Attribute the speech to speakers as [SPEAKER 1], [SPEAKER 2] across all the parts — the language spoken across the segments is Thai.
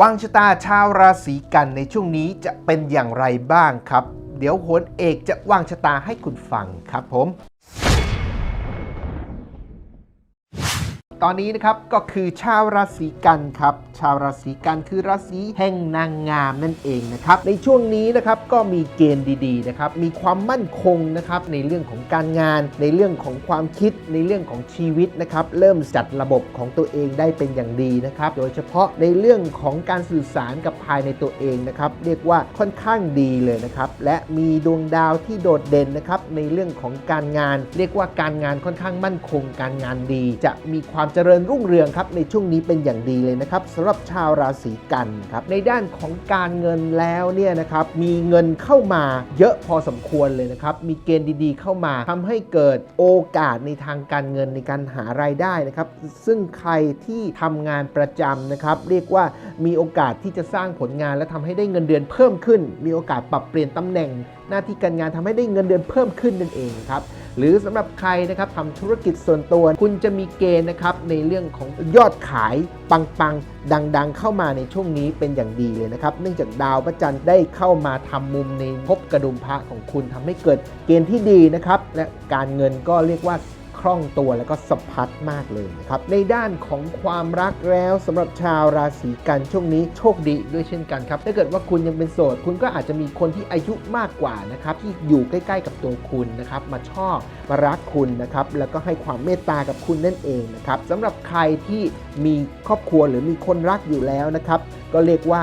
[SPEAKER 1] วางชะตาชาวราศีกันในช่วงนี้จะเป็นอย่างไรบ้างครับ เดี๋ยวโหนเอกจะวางชะตาให้คุณฟังครับผม ตอนนี้นะครับก็คือชาวราศีกันครับ ชาวราศีกันคือราศีแห่งนางงามนั่นเองนะครับในช่วงนี้นะครับก็มีเกณฑ์ดีๆนะครับมีความมั่นคงนะครับในเรื่องของการงาน ในเรื่องของความคิดในเรื่องของชีวิตนะครับเริ่มจัดระบบของตัวเองได้เป็นอย่างดีนะครับโดยเฉพาะในเรื่องของการสื่อสารกับภายในตัวเองนะครับเรียกว่าค่อนข้างดีเลยนะครับและมีดวงดาวที่โดดเด่นนะครับในเรื่องของการงาน เรียกว่าการงานค่อนข้างมั่นคง การงานดีจะมีความเจริญรุ่งเรืองครับในช่วงนี้เป็นอย่างดีเลยนะครับสำหรับชาวราศีกันครับในด้านของการเงินแล้วเนี่ยนะครับมีเงินเข้ามาเยอะพอสมควรเลยนะครับมีเกณฑ์ดีๆ เข้ามาทำให้เกิดโอกาสในทางการเงินในการหารายได้นะครับซึ่งใครที่ทำงานประจำนะครับเรียกว่ามีโอกาสที่จะสร้างผลงาน และทำให้ได้เงินเดือนเพิ่มขึ้น มีโอกาสปรับเปลี่ยนตำแหน่ง หน้าที่การงานทำให้ได้เงินเดือนเพิ่มขึ้นนั่นเองครับ หรือสำหรับใครนะครับทำธุรกิจส่วนตัว คุณจะมีเกณฑ์นะครับในเรื่องของยอดขายปังๆ ดังๆ เข้ามาในช่วงนี้เป็นอย่างดีเลยนะครับ เนื่องจากดาวพระจันทร์ได้เข้ามาทำมุมในภพกระดุมพระของคุณทำให้เกิดเกณฑ์ที่ดีนะครับและการเงินก็เรียกว่า คล่องตัวแล้วก็สะพัดมากเลยนะครับ ในด้านของความรักแล้วสำหรับชาวราศีกันช่วงนี้โชคดีด้วยเช่นกันครับ ถ้าเกิดว่าคุณยังเป็นโสด คุณก็อาจจะมีคนที่อายุมากกว่านะครับที่อยู่ใกล้ ๆ กับตัวคุณนะครับ มาชอบมารักคุณนะครับ แล้วก็ให้ความเมตตากับคุณนั่นเองนะครับสำหรับใครที่มีครอบครัวหรือมีคนรักอยู่แล้วนะครับ ก็เรียกว่า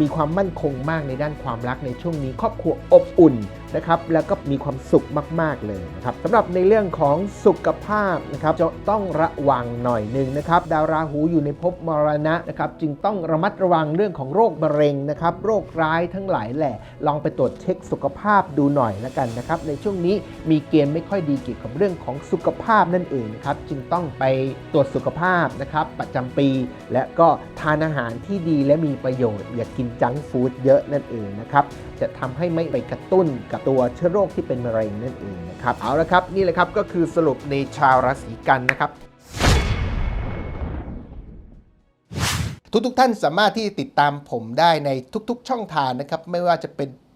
[SPEAKER 1] มีความมั่นคงมากในด้านความรักในช่วงนี้ครอบครัวอบอุ่นนะครับแล้วก็มีความสุขมาก ๆ เลยนะครับสำหรับในเรื่องของสุขภาพนะครับจะต้องระวังหน่อยหนึ่งนะครับ ดาวราหูอยู่ในภพมรณะนะครับจึงต้องระมัดระวังเรื่องของโรคมะเร็งนะครับโรคร้ายทั้งหลายแหละลองไปตรวจเช็คสุขภาพดูหน่อยแล้วกันนะครับในช่วงนี้มีเกณฑ์ไม่ค่อยดีเกี่ยวกับเรื่องของสุขภาพนั่นเองนะครับจึงต้องไปตรวจสุขภาพนะครับประจำปีและก็ ทานอาหารที่ดีและมีประโยชน์ อย่ากกินจังฟู้ดเยอะนั่นเองนะครับจะทำให้ไม่ไปกระตุ้นกับตัวเชื้อโรคที่เป็นมะเร็งนั่นเองนะครับเอาละครับนี่แหละครับก็คือสรุปในชาวราศีกันนะครับทุกๆทท่านสามารถที่ติดตามผมได้ในทุกๆ ช่องทางนะครับ ไม่ว่าจะเป็น